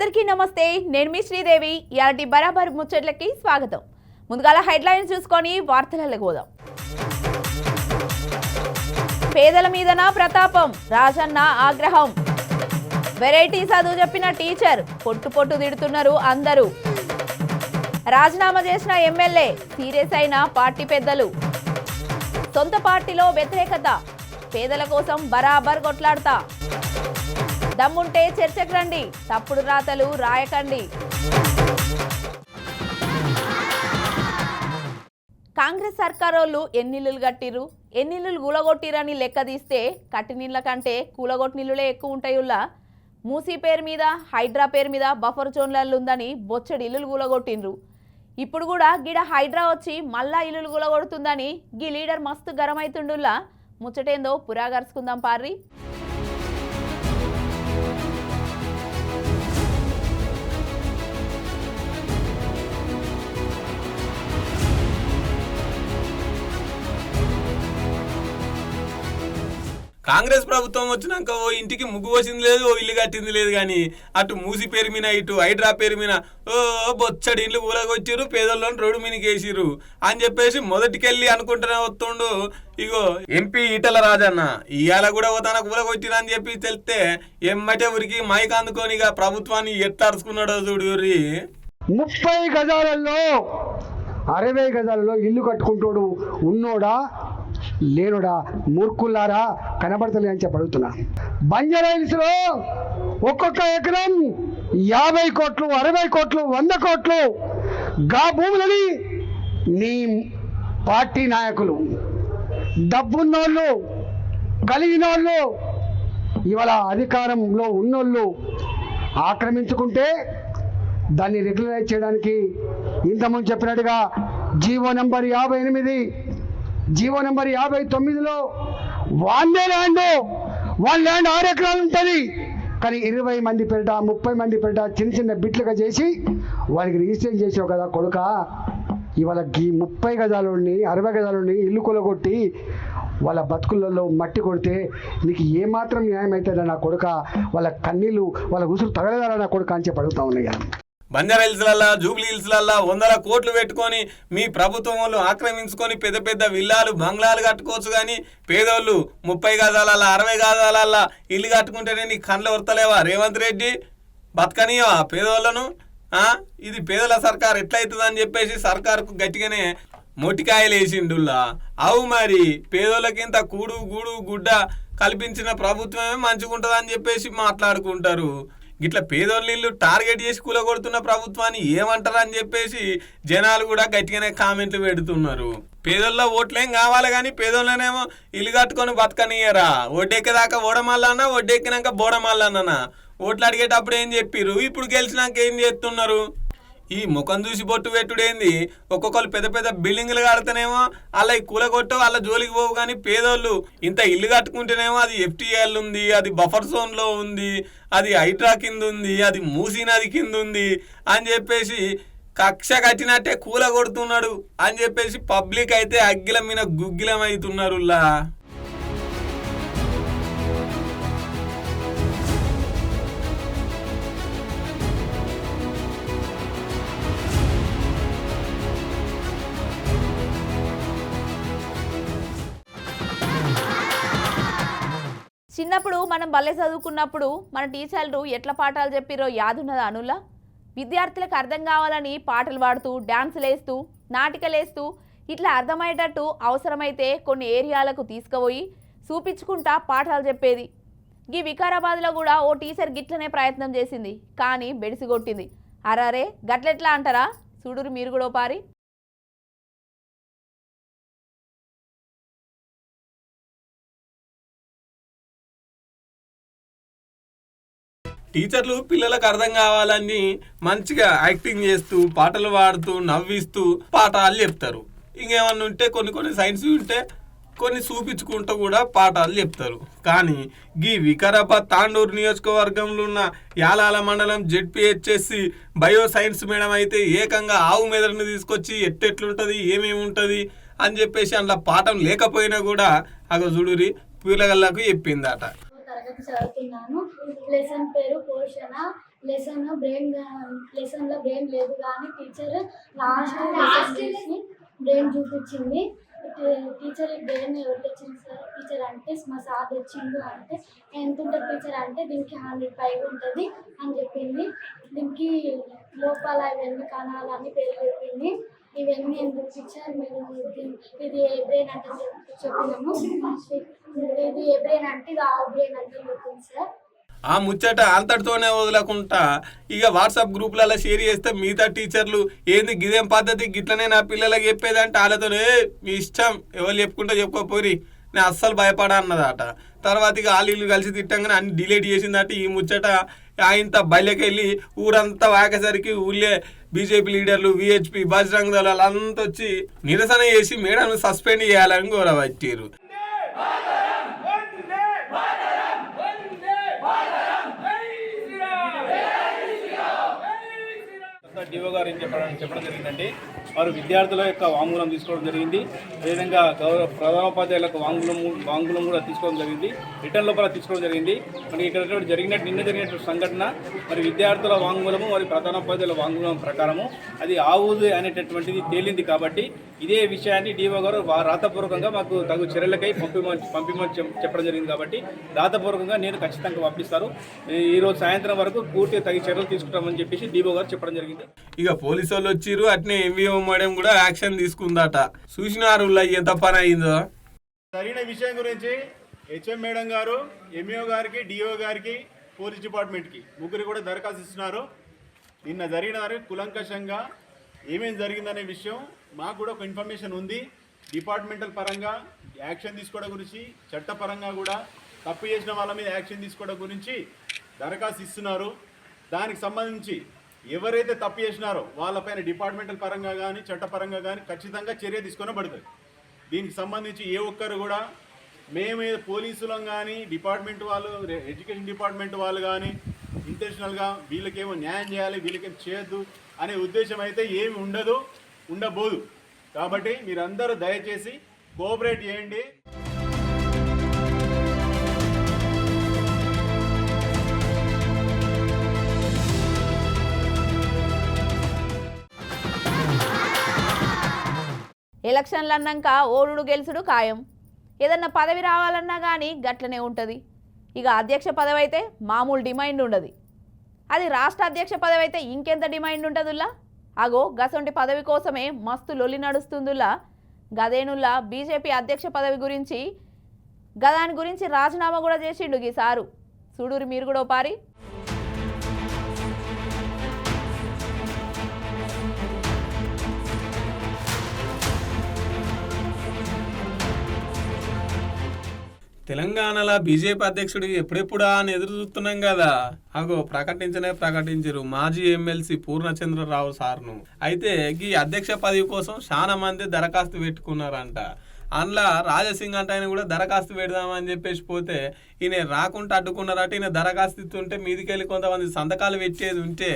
అందరికీ నమస్తే. నేను మీ శ్రీదేవి. ఇలాంటి బరాబర్ ముచ్చట్లకి స్వాగతం. ముందుగాల హెడ్లైన్స్ చూసుకొని వార్తలకు పోదాం. పేదల మీదన ప్రతాపం రాజన్న ఆగ్రహం. వెరైటీ చదువు చెప్పిన టీచర్ పొట్టు పొట్టు తిడుతున్నారు అందరూ. రాజీనామా చేసిన ఎమ్మెల్యే సీరియస్ అయిన పార్టీ పెద్దలు. సొంత పార్టీలో వ్యతిరేకత పేదల కోసం బరాబర్ కొట్లాడతా. దమ్ముంటే చర్చకు రండి. తప్పుడు రాతలు రాయకండి. కాంగ్రెస్ సర్కారోళ్ళు ఎన్నిళ్ళు కట్టిర్రు? ఎన్నిల్లులు కూలగొట్టిరని లెక్క తీస్తే కట్టినీళ్ళ కంటే కూలగొట్టినీళ్ళే ఎక్కువ ఉంటాయుల్లా? మూసీ పేరు మీద హైడ్రా పేరు మీద బఫర్ జోన్లలో ఉందని బొచ్చడి ఇల్లులు కూలగొట్టిండ్రు ఇప్పుడు కూడా గిడ హైడ్రా వచ్చి మళ్ళా ఇల్లులు కూలగొడుతుందని గీ లీడర్ మస్తు గరమైతుండుల్లా? ముచ్చటేందో పురాగరుచుకుందాం పార్రి. కాంగ్రెస్ ప్రభుత్వం వచ్చినాక ఓ ఇంటికి ముగ్గు వచ్చింది లేదు ఓ ఇల్లు కట్టింది లేదు కానీ అటు మూసి పేరు మీద ఇటు హైడ్రా పేరు మీద ఓ బొచ్చడి ఇండ్లు ఊలగొచ్చిర్రు పేదోళ్ళని రోడ్డు మీదకి వేసిర్రు అని చెప్పేసి మొదటికెళ్ళి అనుకుంటూనే వస్తుండు. ఇగో ఎంపీ ఈటల రాజన్న ఇవాళ కూడా తనకు ఊలగొచ్చిరు అని చెప్పి తెలిస్తే ఎమ్మటే ఊరికి మైక్ అందుకొని ఇక ప్రభుత్వాన్ని ఎట్టాడుచుకున్నాడో చూడు ముప్పై గజాలలో అరవై గజాలలో ఇల్లు కట్టుకుంటాడు ఉన్నోడా? లేనుడా మూర్ఖుల్లారా కనబడతలే అని చెప్పి అడుగుతున్నా. ఒక్కొక్క ఎకరం యాభై కోట్లు అరవై కోట్లు వంద కోట్లు గా భూములని నీ పార్టీ నాయకులు డబ్బున్నోళ్ళు కలిగిన వాళ్ళు ఇవాళ అధికారంలో ఉన్నోళ్ళు ఆక్రమించుకుంటే దాన్ని రెగ్యులరైజ్ చేయడానికి ఇంతకుముందు చెప్పినట్టుగా జీవో నెంబర్ యాభై ఎనిమిది జీవో నెంబర్ యాభై తొమ్మిదిలో వాళ్ళే ల్యాండ్ వాళ్ళ ల్యాండ్ ఆరు ఎకరాలు ఉంటుంది. కానీ ఇరవై మంది పెరట ముప్పై మంది పెరట చిన్న చిన్న బిట్లుగా చేసి వాళ్ళకి రిజిస్ట్రేషన్ చేసావు కదా కొడుక. ఇవాళ గీ ముప్పై గజాలని అరవై గజాలని ఇల్లు కొలగొట్టి వాళ్ళ బతుకులలో మట్టి కొడితే నీకు ఏమాత్రం న్యాయం అవుతుందా నా కొడుక? వాళ్ళ కన్నీళ్ళు వాళ్ళ ఉసురు తగలదారా నా కొడుక అని చెప్పి అడుగుతా ఉన్నాయి? బంజారా హిల్స్లల్లా జూబ్లీ హిల్స్లల్లా వందల కోట్లు పెట్టుకొని మీ ప్రభుత్వం వాళ్ళు ఆక్రమించుకొని పెద్ద పెద్ద విల్లాలు బంగ్లాలు కట్టుకోవచ్చు కానీ పేదోళ్ళు ముప్పై గజాలల్లా అరవై గజాలల్లా ఇల్లు కట్టుకుంటేనే నీ కళ్ళు వరతలేవా రేవంత్ రెడ్డి బతకనియా పేదోళ్ళను? ఇది పేదల సర్కార్ ఎట్లయితుందని చెప్పేసి సర్కార్కు గట్టిగానే మొటికాయలు వేసిండుల్లా. అవు మరి పేదోళ్ళకింత కూడు గూడు గుడ్డ కల్పించిన ప్రభుత్వమే మంచిగుంటుందని చెప్పేసి మాట్లాడుకుంటారు. గిట్ల పేదోళ్ళ ఇల్లు టార్గెట్ చేసి కూలగొడుతున్న ప్రభుత్వాన్ని ఏమంటారు అని చెప్పేసి జనాలు కూడా గట్టిగానే కామెంట్లు పెడుతున్నారు. పేదోళ్ళ ఓట్లేం కావాలి కానీ పేదోళ్ళనేమో ఇల్లు కట్టుకొని బతకనియరా ఒడ్డెక్కేదాకా ఓడమల్లన్నా ఒడ్డెక్కినాక బోడమల్లన్నా ఓట్లు అడిగేటప్పుడు ఏం చెప్పిర్రు? ఇప్పుడు గెలిచినాక ఏం చేస్తున్నారు? ఈ ముఖం చూసి బొట్టు పెట్టుడేంది? ఒక్కొక్కరు పెద్ద పెద్ద బిల్డింగ్లు కడితేనేమో అలా కూల కూలగొట్టు వాళ్ళ జోలికి పోవు కానీ పేదోళ్ళు ఇంత ఇల్లు కట్టుకుంటేనేమో అది ఎఫ్టీఎల్ ఉంది అది బఫర్ జోన్లో ఉంది అది హైడ్రా కింద ఉంది అది మూసీ నది కింద ఉంది అని చెప్పేసి కక్ష కట్టినట్టే కూల కొడుతున్నాడు అని చెప్పేసి పబ్లిక్ అయితే అగ్గిల మీద గుగ్గిలం అవుతున్నారులా చిన్నప్పుడు మనం భలే చదువుకున్నప్పుడు మన టీచర్లు ఎట్లా పాఠాలు చెప్పిరో యాదున్నదా అనులా విద్యార్థులకు అర్థం కావాలని పాటలు పాడుతూ డ్యాన్సులు వేస్తూ నాటికలు వేస్తూ ఇట్లా అర్థమయ్యేటట్టు అవసరమైతే కొన్ని ఏరియాలకు తీసుకుపోయి చూపించుకుంటా పాఠాలు చెప్పేది. ఈ వికారాబాద్లో కూడా ఓ టీచర్ గిట్లనే ప్రయత్నం చేసింది కానీ బెడిసిగొట్టింది అరారే గట్లెట్లా అంటారా? చూడురు మీరు కూడా పారి. టీచర్లు పిల్లలకు అర్థం కావాలని మంచిగా యాక్టింగ్ చేస్తూ పాటలు పాడుతూ నవ్విస్తూ పాఠాలు చెప్తారు. ఇంకేమన్నా ఉంటే కొన్ని కొన్ని సైన్స్ ఉంటే కొన్ని చూపించుకుంటూ కూడా పాఠాలు చెప్తారు. కానీ గీ వికారాబాద్ తాండూరు నియోజకవర్గంలో ఉన్న యాలాల మండలం జెడ్పిహెచ్ఎస్సి బయో సైన్స్ మేడం అయితే ఏకంగా ఆవు మెదడుని తీసుకొచ్చి ఎట్టెట్లుంటుంది ఏమేమి ఉంటుంది అని చెప్పేసి అందులో పాఠం లేకపోయినా కూడా అగ చూడురి పిల్లగల్లకు చెప్పిందట. తరగతి చదువుతున్నాను. లెసన్ పేరు పోషణ. లెసన్ బ్రెయిన్ లెసన్లో బ్రెయిన్ లేదు కానీ టీచర్ లాస్ట్ లెసన్ చేసి బ్రెయిన్ చూపించింది. టీచర్ బ్రెయిన్ ఎవరు తెచ్చింది సార్ టీచర్ అంటే మా సార్ తెచ్చిండు అంటే ఎంత ఉంటుంది టీచర్ అంటే దీనికి హండ్రెడ్ పైగా ఉంటుంది అని చెప్పింది. దీనికి లోపల ఇవన్నీ కణాలు అన్ని పేరు చెప్పింది. ఇవన్నీ ఎందుకు ఇచ్చారు? మీరు ఇది- ఏ బ్రెయిన్ అంటే చెప్పినాము? ఇది ఏ బ్రెయిన్ అంటే ఇది ఆ బ్రెయిన్ అంటే చెప్పింది సార్? ఆ ముచ్చట అంతటితోనే వదలకుండా ఇక వాట్సాప్ గ్రూపులలో షేర్ చేస్తే మిగతా టీచర్లు ఏంది గిదేం పద్ధతి? గిట్లనే నా పిల్లలకి చెప్పేదంటే వాళ్ళతోనే మీ ఇష్టం ఎవరు చెప్పుకుంటే చెప్పుకోపోరి నేను అస్సలు భయపడా అన్నదట. తర్వాత ఇక వాళ్ళు కలిసి తిట్టంగానే అన్ని డిలీట్ చేసిందంటే ఈ ముచ్చట. ఆయన బయలుకెళ్ళి ఊరంతా వాకేసరికి ఊళ్ళే బీజేపీ లీడర్లు విహెచ్పి బజరంగ దళాలు అంతా వచ్చి నిరసన చేసి మేడం సస్పెండ్ చేయాలని గౌరవచ్చారు డిఓ గారు ఏం చెప్పడం చెప్పడం జరిగిందంటే వారు విద్యార్థుల యొక్క వాంగ్మూలం తీసుకోవడం జరిగింది. అదేవిధంగా గౌరవ ప్రధానోపాధ్యాయులకు వాంగ్మూలం వాంగ్మూలం కూడా తీసుకోవడం జరిగింది. రిటర్న్ లోపల తీసుకోవడం జరిగింది. మరి ఇక్కడ జరిగినట్టు నిన్న జరిగినటువంటి సంఘటన మరి విద్యార్థుల వాంగ్మూలము మరి ప్రధానోపాధ్యాయుల వాంగ్మూలం ప్రకారము అది ఆవుది అనేటటువంటిది తేలింది కాబట్టి ఇదే విషయాన్ని డిఓ గారు రాతపూర్వకంగా మాకు తగు చర్యలకై పంపిమని పంపిమని చెప్- చెప్పడం జరిగింది కాబట్టి రాతపూర్వకంగా నేను ఖచ్చితంగా పంపిస్తారు. ఈరోజు సాయంత్రం వరకు పూర్తిగా తగిన చర్యలు తీసుకుంటామని చెప్పేసి డిఓ గారు చెప్పడం జరిగింది. ఇక పోలీసు వాళ్ళు వచ్చిర్రు అట్నే ఎంవీఓ మేడం కూడా యాక్షన్ తీసుకుందట. చూసినారు ఎంత పని అయిందో. సరైన విషయం గురించి హెచ్ఎం మేడం గారు ఎంఈఓ గారికి డిఓ గారికి పోలీస్ డిపార్ట్మెంట్కి ముగ్గురు కూడా దరఖాస్తు ఇస్తున్నారు. నిన్న జరిగిన కులంకషంగా. ఏమేం జరిగిందనే విషయం మాకు కూడా ఒక ఇన్ఫర్మేషన్ ఉంది. డిపార్ట్మెంటల్ పరంగా యాక్షన్ తీసుకోవడం గురించి చట్టపరంగా కూడా తప్పు చేసిన వాళ్ళ మీద యాక్షన్ తీసుకోవడం గురించి దరఖాస్తు ఇస్తున్నారు. దానికి సంబంధించి ఎవరైతే తప్పు చేసినారో వాళ్ళపైన డిపార్ట్మెంటల్ పరంగా కానీ చట్టపరంగా కానీ ఖచ్చితంగా చర్య తీసుకొనబడుతుంది దీనికి సంబంధించి ఏ ఒక్కరు కూడా మేమే పోలీసులం కానీ డిపార్ట్మెంట్ వాళ్ళు ఎడ్యుకేషన్ డిపార్ట్మెంట్ వాళ్ళు కానీ ఇంటెన్షనల్గా వీళ్ళకేమో న్యాయం చేయాలి వీళ్ళకేం చేయొద్దు అనే ఉద్దేశం అయితే ఏమి ఉండదు ఉండబోదు. కాబట్టి మీరందరూ దయచేసి కోఆపరేట్ చేయండి. ఎలక్షన్లు అన్నాక ఓడుడు గెలుసుడు ఖాయం. ఏదన్నా పదవి రావాలన్నా కానీ గట్లనే ఉంటుంది. ఇక అధ్యక్ష పదవి అయితే మామూలు డిమాండ్ ఉండదు. అది రాష్ట్ర అధ్యక్ష పదవి అయితే ఇంకెంత డిమాండ్ ఉంటుందిలా అగో గసొంటి పదవి కోసమే మస్తు లొల్లి నడుస్తుందిలా గదేనుల్లా బీజేపీ అధ్యక్ష పదవి గురించి గదాని గురించి రాజీనామా కూడా చేసిండు ఈ సారు. చూడురు మీరు కూడా పారి. తెలంగాణలో బీజేపీ అధ్యక్షుడు ఎప్పుడెప్పుడా అని ఎదురు చూస్తున్నాం కదా. అగో ప్రకటించనే ప్రకటించరు మాజీ ఎమ్మెల్సీ పూర్ణచంద్రరావు సార్ను. అయితే ఈ అధ్యక్ష పదవి కోసం చాలా మంది దరఖాస్తు పెట్టుకున్నారంట. అందులో రాజసింగ్ అంటే ఆయన కూడా దరఖాస్తు పెడదామని చెప్పేసి పోతే ఈయన రాకుండా అడ్డుకున్నారట. ఈయన దరఖాస్తు ఇస్తుంటే మీదికెళ్ళి కొంతమంది సంతకాలు పెట్టేది ఉంటే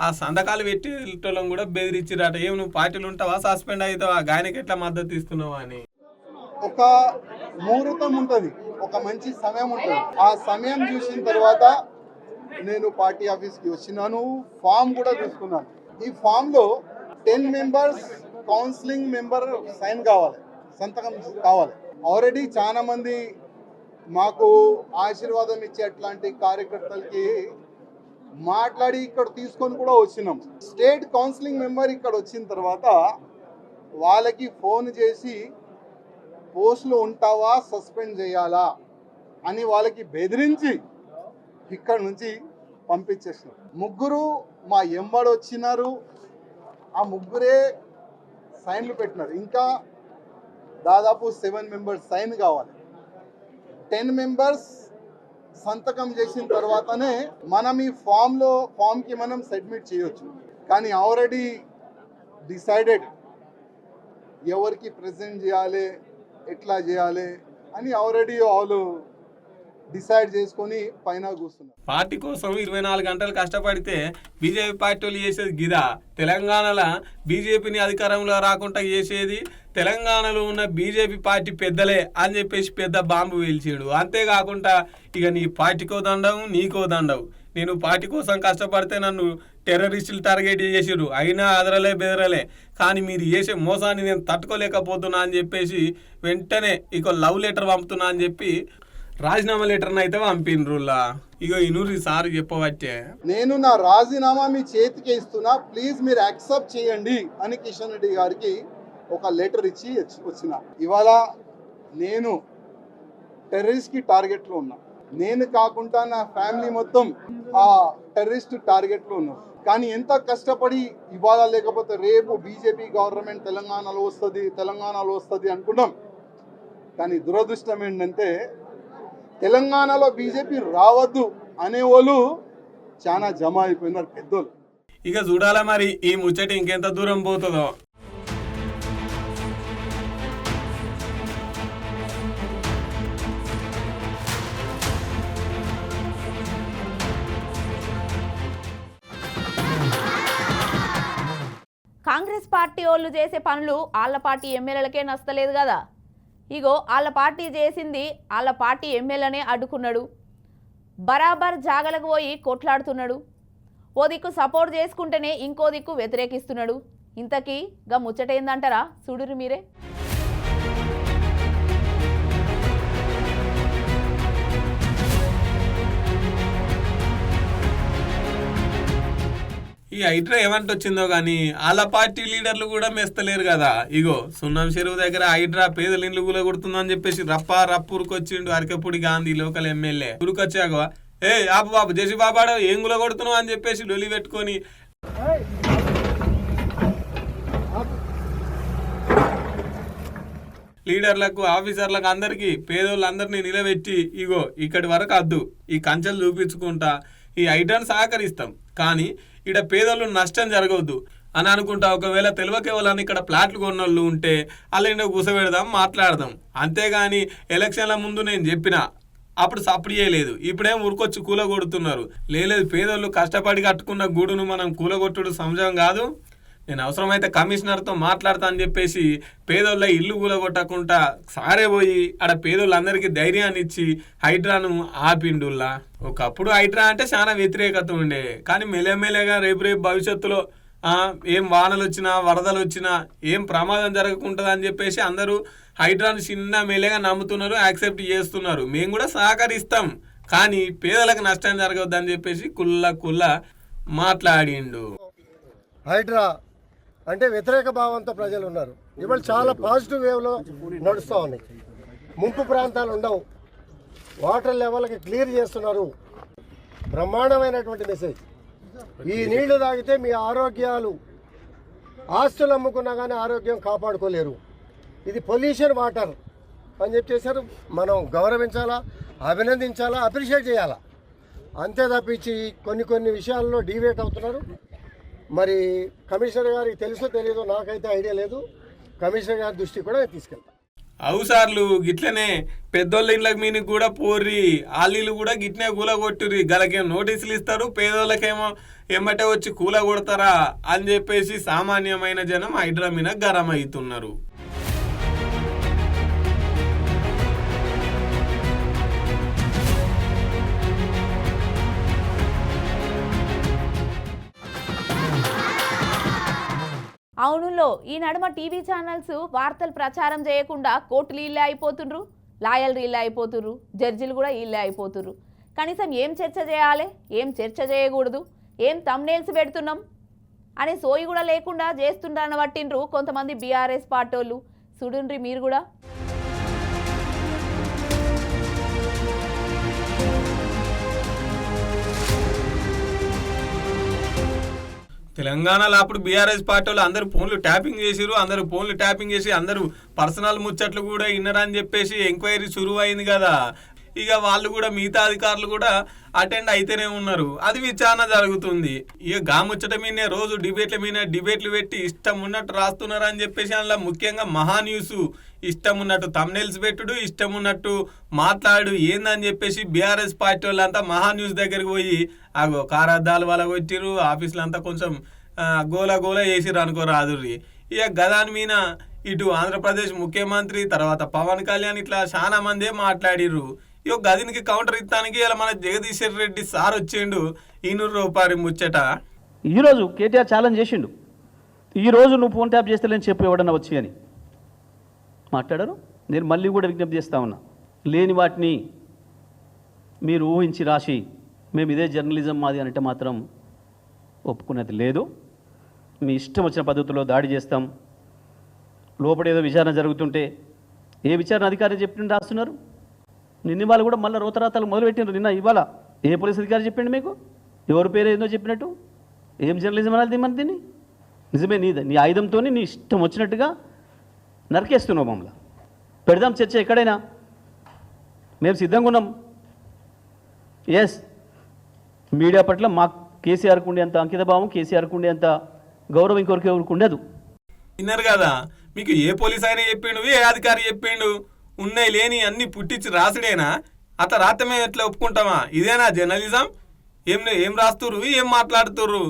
ఆ సంతకాలు పెట్టేటోళ్ళం కూడా బెదిరించిరట ఏమి నువ్వు పార్టీలు ఉంటావా? సస్పెండ్ అవుతావా? గాయనకి ఎట్లా మద్దతు ఇస్తున్నావా అని. ఒక ముహూర్తం ఉంటుంది. ఒక మంచి సమయం ఉంటుంది. ఆ సమయం చూసిన తర్వాత నేను పార్టీ ఆఫీస్కి వచ్చినాను. ఫామ్ కూడా తీసుకున్నాను. ఈ ఫామ్లో ten members counselling member sign కావాలి. సంతకం కావాలి. ఆల్రెడీ చాలా మంది మాకు ఆశీర్వాదం ఇచ్చే అట్లాంటి కార్యకర్తలకి మాట్లాడి ఇక్కడ తీసుకొని కూడా వచ్చినాం. స్టేట్ కౌన్సిలింగ్ మెంబర్ ఇక్కడ వచ్చిన తర్వాత వాళ్ళకి ఫోన్ చేసి పోస్టులు ఉంటావా? సస్పెండ్ చేయాలా? అని వాళ్ళకి బెదిరించి ఇక్కడ నుంచి పంపించేసినారు ముగ్గురు మా ఎంబడి వచ్చినారు. ఆ ముగ్గురే సైన్లు పెట్టినారు. ఇంకా దాదాపు సెవెన్ మెంబర్స్ సైన్ కావాలి. టెన్ మెంబర్స్ సంతకం చేసిన తర్వాతనే మనం ఈ ఫామ్లో ఫామ్కి మనం సబ్మిట్ చేయొచ్చు. కానీ ఆల్రెడీ డిసైడెడ్ ఎవరికి ప్రజెంట్ చేయాలి ఎట్లా చేయాలి అని ఆల్రెడీ వాళ్ళు డిసైడ్ చేసుకొని పైన కూర్చున్నారు. పార్టీ కోసం ఇరవై నాలుగు గంటలు కష్టపడితే బీజేపీ పార్టీ వాళ్ళు చేసేది గిదా? తెలంగాణలో బీజేపీని అధికారంలో రాకుండా చేసేది తెలంగాణలో ఉన్న బీజేపీ పార్టీ పెద్దలే అని చెప్పేసి పెద్ద బాంబు వేల్చాడు. అంతేకాకుండా ఇక నీ పార్టీకో దండం నీకో దండం నేను పార్టీ కోసం కష్టపడితే నన్ను టెర్రరిస్టులు టార్గెట్ చేసిర్రు. అయినా అదరలే బెదరలే. కానీ మీరు చేసే మోసాన్ని నేను తట్టుకోలేకపోతున్నా అని చెప్పేసి వెంటనే ఇక లవ్ లెటర్ పంపుతున్నా అని చెప్పి రాజీనామా లెటర్ని అయితే పంపిండ్రులా ఇగో ఇనూరి సార్ చెప్పవచ్చే. నేను నా రాజీనామా మీ చేతికి ఇస్తున్నా ప్లీజ్ మీరు యాక్సెప్ట్ చేయండి అని కిషన్ రెడ్డి గారికి ఒక లెటర్ ఇచ్చి వచ్చిన. ఇవాళ నేను టెర్రరిస్ట్కి టార్గెట్లో ఉన్నా. నేను కాకుండా నా ఫ్యామిలీ మొత్తం ఆ టెర్రరిస్ట్ టార్గెట్లో ఉన్నారు. కానీ ఎంత కష్టపడి ఇవాళ లేకపోతే రేపు బీజేపీ గవర్నమెంట్ తెలంగాణలో వస్తుంది తెలంగాణలో వస్తుంది అనుకున్నాం. కానీ దురదృష్టం ఏంటంటే తెలంగాణలో బీజేపీ రావద్దు అనేవాళ్ళు చాలా జమ అయిపోయినారు పెద్దోళ్ళు. ఇక చూడాలా మరి ఈ ముచ్చట ఇంకెంత దూరం పోతుందో. కాంగ్రెస్ పార్టీ వాళ్ళు చేసే పనులు వాళ్ళ పార్టీ ఎమ్మెల్యేలకే నచ్చలేదు కదా. ఇగో వాళ్ళ పార్టీ చేసింది వాళ్ళ పార్టీ ఎమ్మెల్యేనే అడ్డుకున్నాడు. బరాబర్ జాగలకు పోయి కొట్లాడుతున్నాడు. ఓ దిక్కు సపోర్ట్ చేసుకుంటేనే ఇంకో దిక్కు వ్యతిరేకిస్తున్నాడు. ఇంతకీ గా ముచ్చటైందంటారా? చూడురు మీరే. ఈ హైడ్రా ఏమంట వచ్చిందో కానీ వాళ్ళ పార్టీ లీడర్లు కూడా మెస్తలేరు కదా. ఇగో సున్నం చెరువు దగ్గర హైడ్రా పేదల ఇండ్లు కూడా కొడుతుందని చెప్పేసి రప్ప రప్పు వచ్చిండు అరకపూడి గాంధీ లోకల్ ఎమ్మెల్యే. ఉరికొచ్చాక ఏ ఆపు బాబు జేసి బాబాడు ఏం గుల కొడుతున్నావు అని చెప్పేసి డొలి పెట్టుకొని లీడర్లకు ఆఫీసర్లకు అందరికీ పేదోళ్ళందరినీ నిలబెట్టి ఇగో ఇక్కడి వరకు అద్దు. ఈ కంచెలు చూపించుకుంటా ఈ ఐటమ్ సహకరిస్తాం. కానీ ఇక్కడ పేదలు నష్టం జరగవద్దు. అని అనుకుంటా ఒకవేళ తెలివకే వాళ్ళని ఇక్కడ ప్లాట్లు కొన్నోళ్ళు ఉంటే వాళ్ళని కూసబెడదాం మాట్లాడదాం. అంతేగాని ఎలక్షన్ల ముందు నేను చెప్పిన అప్పుడు సప్పుడు చేయలేదు. ఇప్పుడేం ఊరుకొచ్చి కూలగొడుతున్నారు? లేదు పేదోళ్ళు కష్టపడి కట్టుకున్న గూడును మనం కూలగొట్టుడు సహజం కాదు. నేను అవసరమైతే కమిషనర్తో మాట్లాడతా అని చెప్పేసి పేదోళ్ళ ఇల్లు కూలగొట్టకుండా సారే పోయి ఆడ పేదోళ్ళందరికీ ధైర్యాన్ని ఇచ్చి హైడ్రాను ఆపిండుల్లా. ఒకప్పుడు హైడ్రా అంటే చాలా వ్యతిరేకత ఉండే. కానీ మెల్లమెల్లగా రేపు రేపు భవిష్యత్తులో ఏం వానలు వచ్చినా వరదలు వచ్చినా ఏం ప్రమాదం జరగకుంటుంది అని చెప్పేసి అందరూ హైడ్రాను చిన్న మెల్లగా నమ్ముతున్నారు యాక్సెప్ట్ చేస్తున్నారు. మేము కూడా సహకరిస్తాం. కానీ పేదలకు నష్టం జరగవద్దని చెప్పేసి కుల్ల కుల్ల మాట్లాడిండు. హైడ్రా అంటే వ్యతిరేక భావంతో ప్రజలు ఉన్నారు. ఇవాళ చాలా పాజిటివ్ వేవ్లో నడుస్తూ ఉన్నాయి. ముంపు ప్రాంతాలు ఉండవు. వాటర్ లెవెల్కి క్లియర్ చేస్తున్నారు. బ్రహ్మాండమైనటువంటి మెసేజ్ ఈ నీళ్ళు తాగితే మీ ఆరోగ్యాలు ఆస్తులు అమ్ముకున్నా కానీ ఆరోగ్యం కాపాడుకోలేరు. ఇది పొల్యూషన్ వాటర్ అని చెప్పేశారు మనం గౌరవించాలా? అభినందించాలా? అప్రిషియేట్ చేయాలా? అంతే తప్పించి కొన్ని కొన్ని విషయాల్లో డివేట్ అవుతున్నారు. మరి కమిషనర్ గారికి తెలుసో తెలియదో నాకైతే ఐడియా లేదు. కమిషనర్ గారి దృష్టికి కూడా నేను తీసుకెళ్తాను అవుసార్లు గిట్లనే పెద్దోళ్ళ ఇండ్లకు మీనికి కూడా పోర్రి ఆలీలు కూడా గిట్నే కూల కొట్టుర్రి గలకేం నోటీసులు ఇస్తారు పేదోళ్ళకేమో ఎమ్మటే వచ్చి కూల కొడతారా అని చెప్పేసి సామాన్యమైన జనం హైడ్రా మీద గరం అవుతున్నారు అవునులో ఈ నడుమ టీవీ ఛానల్స్ వార్తలు ప్రచారం చేయకుండా కోర్టులు ఇల్లే అయిపోతుండ్రు లాయర్లు ఇల్లే అయిపోతుర్రు జడ్జిలు కూడా ఇల్లే అయిపోతుర్రు. కనీసం ఏం చర్చ చేయాలి? ఏం చర్చ చేయకూడదు? ఏం తమ్నేల్స్ పెడుతున్నాం? అనే సోయి కూడా లేకుండా చేస్తుండ్రని పట్టిండ్రు కొంతమంది బీఆర్ఎస్ వాళ్ళు. చూడుండ్రి మీరు కూడా. తెలంగాణలో అప్పుడు బీఆర్ఎస్ పార్టీ వాళ్ళు అందరూ ఫోన్లు ట్యాపింగ్ చేసిరు అందరూ ఫోన్లు ట్యాపింగ్ చేసి అందరూ పర్సనల్ ముచ్చట్లు కూడా విన్నరని చెప్పేసి ఎంక్వైరీ చురువు అయింది కదా. ఇక వాళ్ళు కూడా మిగతా అధికారులు కూడా అటెండ్ అయితేనే ఉన్నారు. అది విచారణ జరుగుతుంది. ఇక గాముచ్చట మీదనే రోజు డిబేట్ల మీద డిబేట్లు పెట్టి ఇష్టం ఉన్నట్టు రాస్తున్నారు అని చెప్పేసి అందులో ముఖ్యంగా మహా న్యూస్. ఇష్టం ఉన్నట్టు తమ్నెల్స్ పెట్టుడు ఇష్టం ఉన్నట్టు మాట్లాడు ఏందని చెప్పేసి బీఆర్ఎస్ పార్టీ వాళ్ళంతా మహా న్యూస్ దగ్గరికి పోయి అగో కారాద్దాలు వాళ్ళ కొట్టిరు ఆఫీసులు అంతా కొంచెం గోలా గోల గోల చేసిర్రు అనుకో రాదుర్రి. ఇక గదాని మీద ఇటు ఆంధ్రప్రదేశ్ ముఖ్యమంత్రి తర్వాత పవన్ కళ్యాణ్ ఇట్లా చాలా మందే మాట్లాడిర్రు. ఇక గదినికి కౌంటర్ ఇస్తానికి ఇలా మన జగదీశ్వర్ రెడ్డి సార్ వచ్చిండు ఈనూరు రూపాయలు ముచ్చట. ఈరోజు కేటీఆర్ ఛాలెంజ్ చేసిండు. ఈరోజు నువ్వు ఫోన్ ట్యాప్ చేస్తలేని చెప్పు ఎవడన్నా వచ్చి అని. మాట్లాడారు? నేను మళ్ళీ కూడా విజ్ఞప్తి చేస్తా ఉన్నా. లేని వాటిని మీరు ఊహించి రాసి మేము ఇదే జర్నలిజం మాది అంటే మాత్రం ఒప్పుకునేది లేదు. మీ ఇష్టం వచ్చిన పద్ధతిలో దాడి చేస్తాం. లోపల ఏదో విచారణ జరుగుతుంటే ఏ విచారణ అధికారి చెప్పిన రాస్తున్నారు? నిన్న వాళ్ళు కూడా మళ్ళీ రోతరాతలు మొదలుపెట్టినారు నిన్న ఇవాళ. ఏ పోలీస్ అధికారి చెప్పిండు మీకు? ఎవరి పేరు ఏందో చెప్పినట్టు? ఏం జర్నలిజం అనాలి మన దీన్ని? నిజమే నీ నీ ఆయుధంతో నీ ఇష్టం వచ్చినట్టుగా నరికేస్తున్నావు మమ్మల్ని. పెడదాం చర్చ ఎక్కడైనా. మేము సిద్ధంగా ఉన్నాం. ఎస్ మీడియా పట్ల మా కేసీఆర్కు ఉండేంత అంకితభావం కేసీఆర్కు ఉండేంత గౌరవం ఇంకొకరికి ఎవరికి ఉండదు. విన్నారు కదా? మీకు ఏ పోలీస్ అయినా చెప్పిండు? ఏ అధికారి చెప్పిండు? ఉన్నాయి లేని అన్ని పుట్టించి రాసుడేనా? అత రాతమే ఎట్లా ఒప్పుకుంటామా? ఇదేనా జర్నలిజం? ఏం ఏం రాస్తుర్రు? ఏం మాట్లాడుతుర్రు?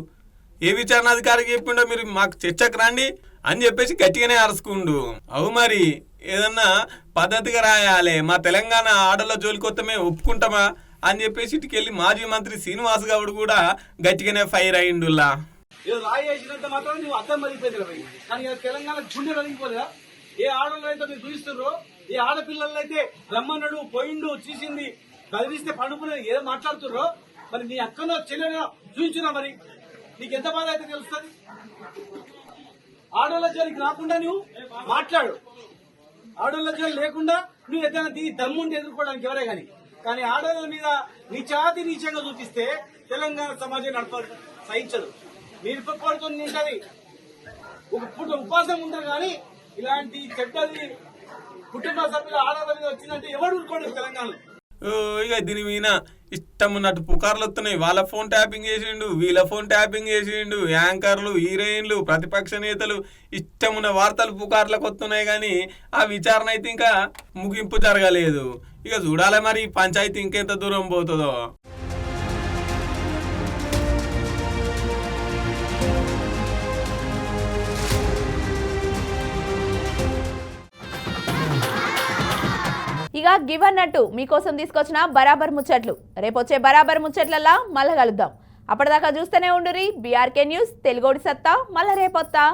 ఏ విచారణాధికారికి చెప్పిండో మీరు మాకు చర్చకు రండి అని చెప్పేసి గట్టిగానే అరుచుకుండు అవు మరి ఏదన్నా పద్ధతిగా రాయాలి. మా తెలంగాణ ఆడల జోలికొత్తమే ఒప్పుకుంటామా? అని చెప్పేసి ఇటుకెళ్ళి మాజీ మంత్రి శ్రీనివాస్ గౌడ్ కూడా గట్టిగానే ఫైర్ అయిండులా. రాయేసినంత మాత్రం నువ్వు అర్థం మరిగిపోయింది కానీ తెలంగాణ గుండె కలిగిపోలేదా ఏ ఆడవాళ్ళు అయితే మీరు చూపిస్తుర్రో ఈ ఆడపిల్లలు అయితే రమ్మన్నాడు పోయిండు చూసింది. బదిలిస్తే పండుకుని ఏదో మాట్లాడుతుర్రో మరి నీ అక్కనో చెల్లెనో చూపించురా మరి. నీకు ఎంత బాధ అయితే తెలుస్తుంది? ఆడవాళ్ళ జోలికి రాకుండా నువ్వు మాట్లాడు. ఆడవాళ్ళ జోలి లేకుండా నువ్వు ఏదైనా దిగి దమ్ముండి ఎదుర్కోవడానికి ఎవరే కానీ. కానీ ఆడవాళ్ళ మీద నిచాతి నీచంగా చూపిస్తే తెలంగాణ సమాజం నడపాలి సహించదు. మీరు పడుతూ నింటది ఒక పూట ఉపాసం ఉంటారు కానీ ఇలాంటి చెడ్డది కుటుంబ సభ్యుల ఆడవాళ్ళ మీద వచ్చిందంటే ఎవరు ఊరుకోండి తెలంగాణలో? ఓ, ఇక దీని మీద ఇష్టం ఉన్నట్టు పుకార్లు వస్తున్నాయి. వాళ్ళ ఫోన్ ట్యాపింగ్ చేసిండు వీళ్ళ ఫోన్ ట్యాపింగ్ చేసిండు యాంకర్లు హీరోయిన్లు ప్రతిపక్ష నేతలు ఇష్టం ఉన్న వార్తలు పుకార్లకు వస్తున్నాయి కానీ ఆ విచారణ అయితే ఇంకా ముగింపు జరగలేదు. ఇక చూడాలి మరి పంచాయతీ ఇంకెంత దూరం పోతుందో. ఇక గివ్ అన్నట్టు మీకోసం తీసుకొచ్చిన బరాబర్ ముచ్చట్లు. రేపు వచ్చే బరాబర్ ముచ్చట్లల్లా మళ్ళీ కలుద్దాం. అప్పటిదాకా చూస్తూనే ఉండురి. బీఆర్కే న్యూస్ తెలుగోడి సత్తా. మళ్ళా రేపొత్తా.